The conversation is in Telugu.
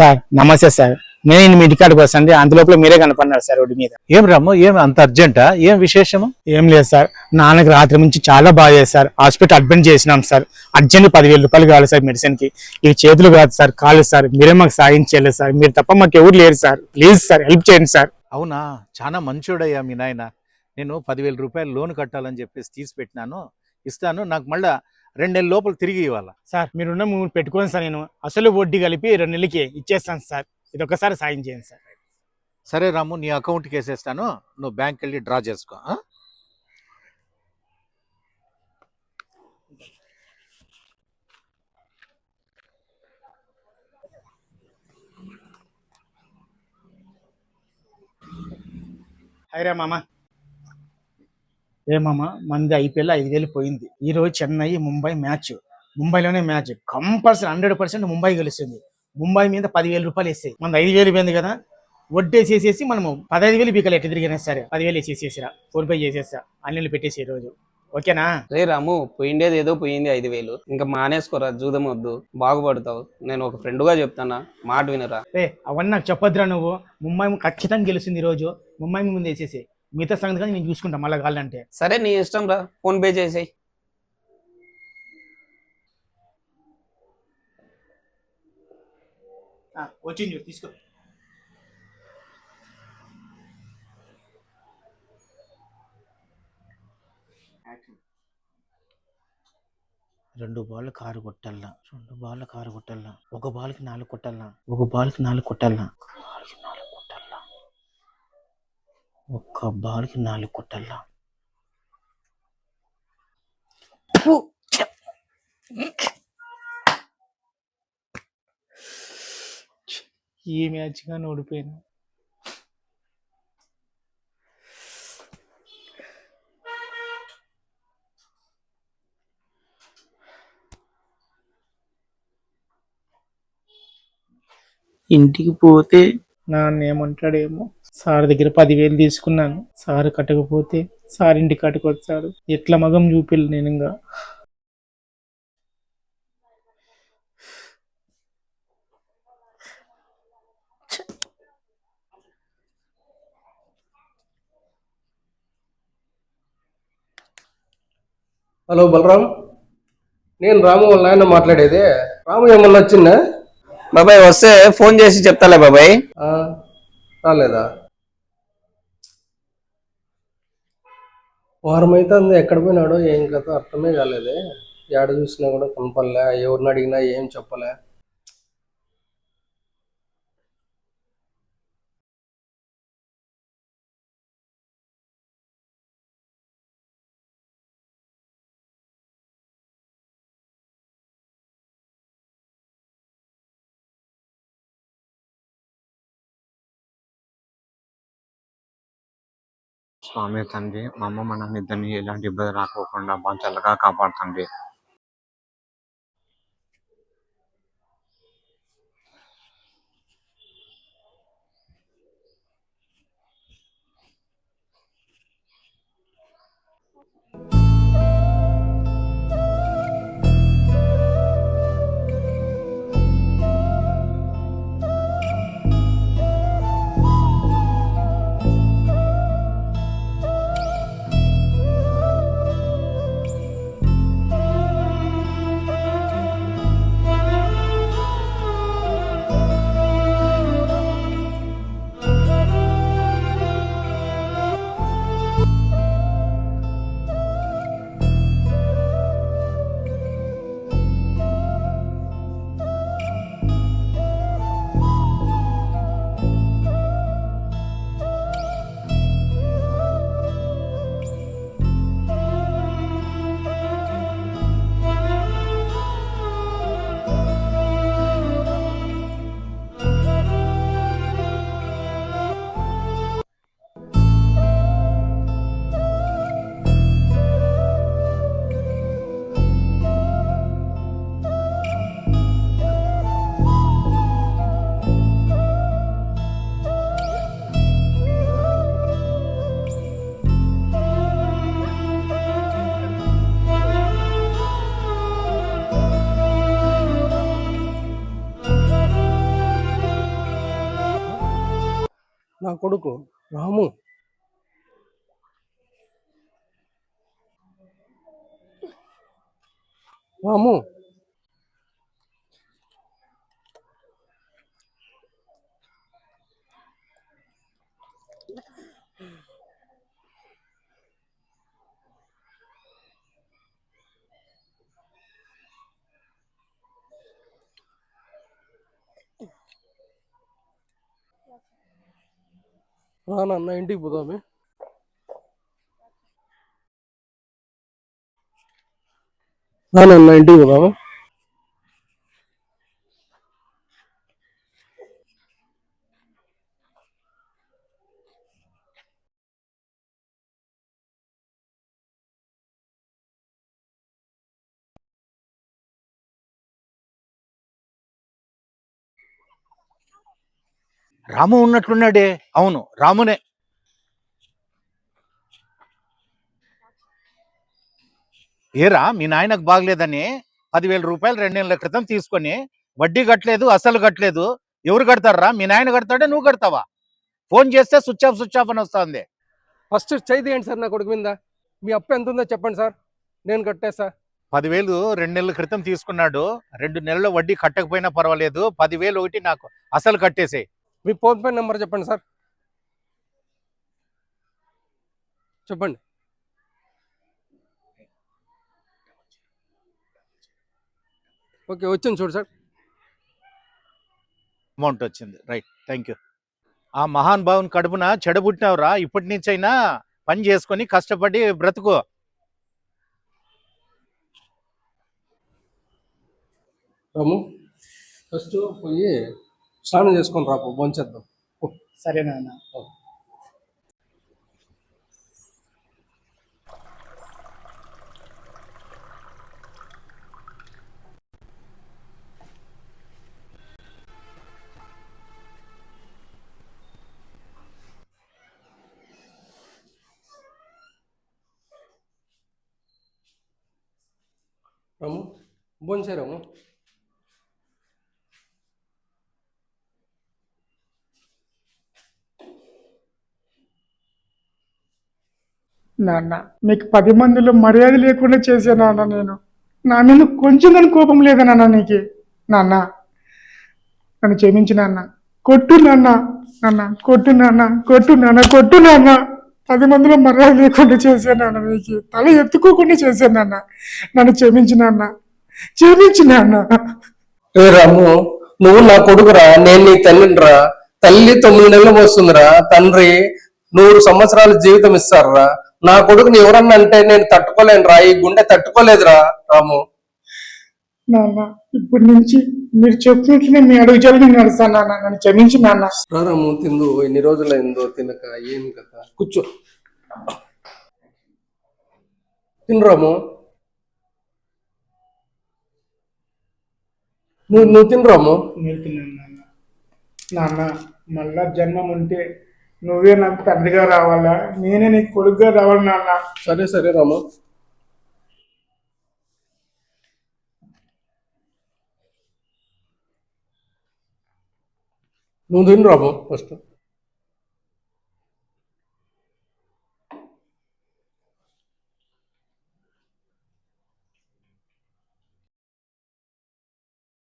సార్ నమస్తే సార్. నేను మీ ఇంటికాడికి వస్తాండి అంతలోపల మీరే కనపడినారు సార్ రోడ్డు మీద. ఏం రాము ఏం అంత అర్జెంటా? ఏం విశేషము? ఏం లేదు సార్. నాన్నకి రాత్రి నుంచి చాలా బాగా చేశారు సార్. హాస్పిటల్ అడ్మిట్ చేసినాం సార్. అర్జెంట్ పదివేల రూపాయలు కావాలి సార్ మెడిసిన్కి. ఈ చేతులు కాదు సార్ కాళ్ళు సార్. మీరే మాకు సాయం చేయలేదు సార్. మీరు తప్ప మాకు ఎవరు లేరు సార్. ప్లీజ్ సార్ హెల్ప్ చేయండి సార్. అవునా? చాలా మంచోడయ్యా మీ నాయన. నేను పదివేల రూపాయలు లోన్ కట్టాలని చెప్పేసి తీసి పెట్టినాను ఇస్తాను. నాకు మళ్ళా రెండు నెలల లోపల తిరిగి ఇవ్వాలా. సార్ మీరున్న మూడు పెట్టుకోండి సార్ నేను. అసలు వడ్డీ కలిపి రెండు నెలలకి ఇచ్చేస్తాను సార్. ఇది ఒకసారి సాయం చేయండి సార్. సరే రాము నీ అకౌంట్కి వేసేస్తాను. నువ్వు బ్యాంక్ వెళ్ళి డ్రా చేసుకో? హైరా మామ. ఏ మామ మంది ఐపీఎల్ ఐదు వేలు పోయింది. ఈ రోజు Chennai Mumbai match. ముంబైలోనే match. Compulsory hundred percent Mumbai గెలుస్తుంది. ముంబై మీద పదివేల రూపాయలు వేస్తాయి. మన ఐదు వేలు పోయింది కదా. వడ్డేసేసేసి మనము పదహైదు వేలు బీకలు ఎట్టి తిరిగినా సరే పదివేలు వేసేసేసిరా. ఫోన్ పే చేసేసా అన్ని పెట్టేసి ఈ రోజు. ఓకేనా? రే రాము పోయిండేది ఏదో పోయింది ఐదు వేలు. ఇంకా మానేసుకోరా జూదం వద్దు. బాగుపడతావు. నేను ఒక ఫ్రెండ్గా చెప్తానా. మాట వినరా? రే అవన్నీ నాకు చెప్పొద్దురా నువ్వు. ముంబై ఖచ్చితంగా గెలుస్తుంది ఈ రోజు. ముంబై ముందు వేసేసి మిగతా సంగతి కానీ నేను చూసుకుంటా మళ్ళీ కావాలంటే. సరే నీ ఇష్టం రా. ఫోన్ పే చేసేయి. వచ్చింది తీసుకో. రెండు బాల్ కారు కొట్టాల రెండు బాల్ కారు కొట్టాల ఒక బాల్కి నాలుగు కొట్టాల ఒక బాల్కి నాలుగు కొట్టాల ఒక బాల్కి నాలుగు కొట్టాల ఒక్క బాల్కి నాలుగు కొట్టాల ఈ మ్యాచ్గా ఓడిపోయాను? ఇంటికి పోతే నాన్న ఏమంటాడేమో సార్ దగ్గర పదివేలు తీసుకున్నాను. సార్ కట్టకపోతే సార్ ఇంటికి కట్టుకొచ్చాడు ఎట్లా మగం చూపిల్లు నేను ఇంకా? హలో బలరాం. నేను రాము వాళ్ళ నాయన మాట్లాడేది. రాము ఏమన్నా వచ్చిందా? బాబాయ్ వస్తే ఫోన్ చేసి చెప్తాలే బాబాయ్. ఆ, రాలేదా? వారం అయితే అంది ఎక్కడ పోయినాడో ఏం కథ అర్థమే కాలేదే. ఏడ చూసినా కూడా కనపడలే ఎవరిని అడిగినా ఏం చెప్పలే. స్వామి తండ్రి మా అమ్మ మన ఇద్దరిని ఎలాంటి ఇబ్బంది రాకోకుండా బాగా చల్లగా కాపాడుతండ్రి. నా కొడుకు రాము రాము రా నాన్న ఇంటికి పోదామే రా నాన్న ఇంటికి పోదామా రాము ఉన్నట్లున్నాడే. అవును రామునే. ఏరా మీ నాయనకు బాగలేదని పదివేల రూపాయలు రెండు నెలల క్రితం తీసుకొని వడ్డీ కట్టలేదు అసలు కట్టలేదు. ఎవరు కడతారా? మీ నాయన కడతాడే? నువ్వు కడతావా? ఫోన్ చేస్తే స్విచ్ ఆఫ్ స్విచ్ ఆఫ్ అని వస్తుంది. ఫస్ట్ చేయి తీయండి సార్ నా కొడుకు మీద. మీ అప్పు ఎంత ఉందో చెప్పండి సార్. నేను కట్టేస్తా. పదివేలు రెండు నెలల క్రితం తీసుకున్నాడు. రెండు నెలల వడ్డీ కట్టకపోయినా పర్వాలేదు. పదివేలు ఒకటి నాకు అసలు కట్టేసే మీ ఫోన్ పే నెంబర్ చెప్పండి సార్. చెప్పండి. ఓకే వచ్చింది చూడు సార్. అమౌంట్ వచ్చింది. Right thank you. ఆ మహాన్ భావుని కడుపున చెడబుట్టినవరా. ఇప్పటి నుంచైనా పని చేసుకొని కష్టపడి బ్రతుకు. రాము ఫస్ట్ పోయి స్నానం చేసుకొని రాపు భోంచేద్దాం. సరే నాన్న. రాము భోంచే నాన్న మీకు పది మందిలో మర్యాద లేకుండా చేసే నాన్న నేను. నా మీద కొంచెం కానీ కోపం లేదా నాన్న నీకు? నాన్న నన్ను క్షమించి నాన్న. కొట్టు నాన్న నాన్న కొట్టు నాన్న కొట్టు నాన్న కొట్టు నాన్న. పది మందిలో మర్యాద లేకుండా చేశాను నాన్న నీకు. తల ఎత్తుకోకుండా చేశాను నాన్న. నన్ను క్షమించి నాన్న. క్షమించి నాన్న. రే రాము నువ్వు నా కొడుకురా నేను నీ తల్లినిరా. తల్లి తొమ్మిది నెలలు వస్తుందిరా తండ్రి నూరు సంవత్సరాల జీవితం ఇస్తారా? నా కొడుకుని ఎవరన్నా అంటే నేను తట్టుకోలేనురా ఈ గుండె తట్టుకోలేదురా రాము. నాన్న ఇప్పటి నుంచి మీరు చెప్పినట్లనే మీ అడుగుజాలు నేను నడుస్తాను నాన్న నన్ను క్షమించి నాన్న. రాము తిందు ఎన్ని రోజులైందో తినక ఏం కదా కూర్చో. తినరాము నువ్వు నువ్వు తినరాము నేర్పినాను నాన్న. నాన్న మళ్ళా జన్మం ఉంటే నువ్వే నాకు తండ్రిగా రావాలా? నేనే నీకు కొడుకుగా రావాలి నాన్న. సరే సరే రాము. నువ్వు తినరాము ఫస్ట్